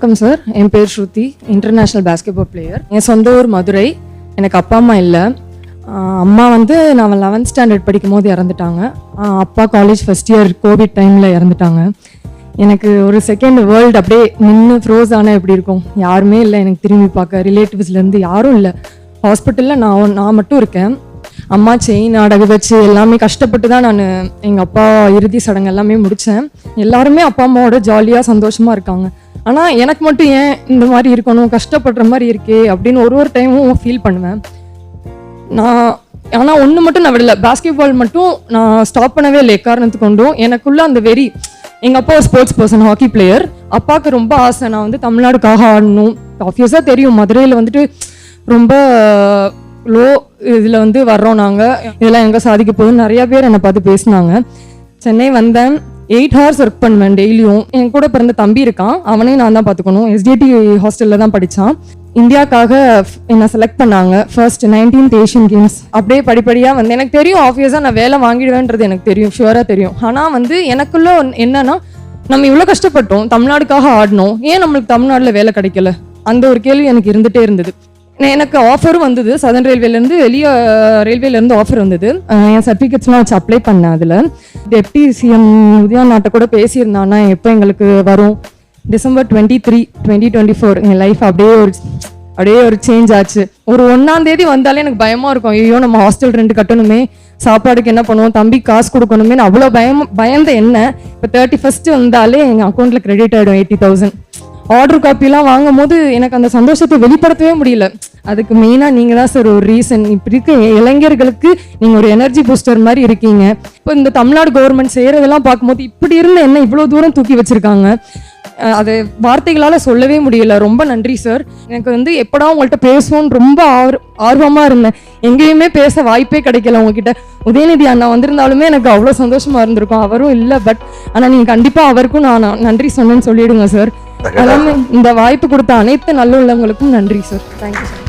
வணக்கம் சார் என் பேர் ஸ்ருதி இன்டர்நேஷ்னல் பாஸ்கெட்பால் பிளேயர் என் சொந்த ஊர் மதுரை. எனக்கு அப்பா அம்மா இல்லை. அம்மா வந்து நான் லெவன்த் ஸ்டாண்டர்ட் படிக்கும் போது இறந்துட்டாங்க அப்பா காலேஜ் ஃபஸ்ட் இயர் கோவிட் டைமில் இறந்துட்டாங்க. எனக்கு ஒரு செகண்ட் வேர்ல்டு அப்படியே நின்று ஃப்ரோஸ் ஆனால் எப்படி இருக்கும்? யாருமே இல்லை. எனக்கு திரும்பி பார்க்க ரிலேட்டிவ்ஸ்லேருந்து யாரும் இல்லை. ஹாஸ்பிட்டலில் நான் நான் மட்டும் இருக்கேன். அம்மா செயின் அடகு வச்சு எல்லாமே கஷ்டப்பட்டு தான் நான் எங்கள் அப்பா இறுதி சடங்கு எல்லாமே முடித்தேன் எல்லாருமே அப்பா அம்மாவோட ஜாலியாக சந்தோஷமாக இருக்காங்க. ஆனால் எனக்கு மட்டும் ஏன் இந்த மாதிரி இருக்கணும் கஷ்டப்படுற மாதிரி இருக்கே அப்படின்னு ஒரு ஒரு டைமும் ஃபீல் பண்ணுவேன். நான் ஆனால் ஒன்று மட்டும் நான் விடல. பேஸ்கெட் பால் மட்டும் நான் ஸ்டாப் பண்ணவே இல்லை. காரணத்து கொண்டும் எனக்குள்ள அந்த வெறி எங்கள் அப்பா ஸ்போர்ட்ஸ் பர்சன் ஹாக்கி பிளேயர் அப்பாவுக்கு ரொம்ப ஆசை. நான் வந்து தமிழ்நாடுக்காக ஆடணும். ஆப்வியஸாக தெரியும். மதுரையில் வந்துட்டு ரொம்ப லோ இதில் வந்து வர்றோம் நாங்கள் இதெல்லாம் எங்கே சாதிக்க போகுதுன்னு நிறையா பேர் என்னை பார்த்து பேசினாங்க. சென்னை வந்தேன். எயிட் ஹவர்ஸ் ஒர்க் பண்ணுவேன் டெய்லியும். என் கூட பிறந்த தம்பி இருக்கான். அவனையும் நான் தான் பார்த்துக்கணும். எஸ்டிடி ஹாஸ்டலில் தான் படித்தான் இந்தியாக்காக என்னை செலக்ட் பண்ணாங்க. ஃபர்ஸ்ட் நைன்டீன்த் ஏஷியன் கேம்ஸ் அப்படியே படிப்படியாக வந்து எனக்கு தெரியும் ஆப்வியஸாக நான் வேலை வாங்கிடுவேன்றது எனக்கு தெரியும். ஷுவராக தெரியும். ஆனால் வந்து எனக்குள்ள என்னன்னா நம்ம இவ்வளோ கஷ்டப்பட்டோம். தமிழ்நாடுக்காக ஆடினோம் ஏன் நம்மளுக்கு தமிழ்நாட்டில் வேலை கிடைக்கல? அந்த ஒரு கேள்வி எனக்கு இருந்துகிட்டே இருந்தது. எனக்கு ஆஃபரும் வந்தது. சதன் ரயில்வேலேருந்து வெளியே ரயில்வேலேருந்து ஆஃபர் வந்தது. என் சர்டிஃபிகேட்ஸ்லாம் வச்சு அப்ளை பண்ணேன் அதில். டெப்டி சிஎம் உதயா நாட்டை கூட பேசியிருந்தான்னா எப்போ எங்களுக்கு வரும்? December twenty three twenty twenty four என் லைஃப் அப்படியே ஒரு அப்படியே ஒரு சேஞ்ச் ஆச்சு. ஒரு ஒன்றாம் தேதி வந்தாலே எனக்கு பயமாக இருக்கும். ஐயோ நம்ம ஹாஸ்டல் ரெண்டு கட்டணுமே. சாப்பாடுக்கு என்ன பண்ணுவோம்? தம்பி காசு கொடுக்கணுமே அவ்வளோ பயம் பயந்த என்ன? இப்போ தேர்ட்டி ஃபஸ்ட்டு வந்தாலே எங்கள் அக்கௌண்ட்டில் கிரெடிட் ஆகிடும் எயிட்டி தௌசண்ட் ஆர்டர் காப்பிலாம் வாங்கும் போது எனக்கு அந்த சந்தோஷத்தை வெளிப்படுத்தவே முடியல. அதுக்கு மெயினாக நீங்கள் தான் சார் ஒரு ரீசன் இப்படி இருக்க இளைஞர்களுக்கு நீங்கள் ஒரு எனர்ஜி பூஸ்டர் மாதிரி இருக்கீங்க. இப்போ இந்த தமிழ்நாடு கவர்மெண்ட் செய்கிறதெல்லாம் பார்க்கும்போது இப்படி இருந்த என்ன இவ்வளோ தூரம் தூக்கி வச்சுருக்காங்க. அது வார்த்தைகளால் சொல்லவே முடியல. ரொம்ப நன்றி சார் எனக்கு வந்து எப்படா உங்கள்கிட்ட பேசுவோன்னு ரொம்ப ஆர் ஆர்வமாக இருந்தேன். எங்கேயுமே பேச வாய்ப்பே கிடைக்கல உங்ககிட்ட. உதயநிதி அண்ணா வந்திருந்தாலுமே எனக்கு அவ்வளோ சந்தோஷமாக இருந்திருக்கும். அவரும் இல்லை பட் ஆனால் நீங்கள் கண்டிப்பாக அவருக்கும் நான் நன்றி சொன்னேன்னு சொல்லிவிடுங்க சார் இந்த வாய்ப்பு கொடுத்த அனைத்து நல்லுள்ளவங்களுக்கும் நன்றி சார் தேங்க்யூ சார்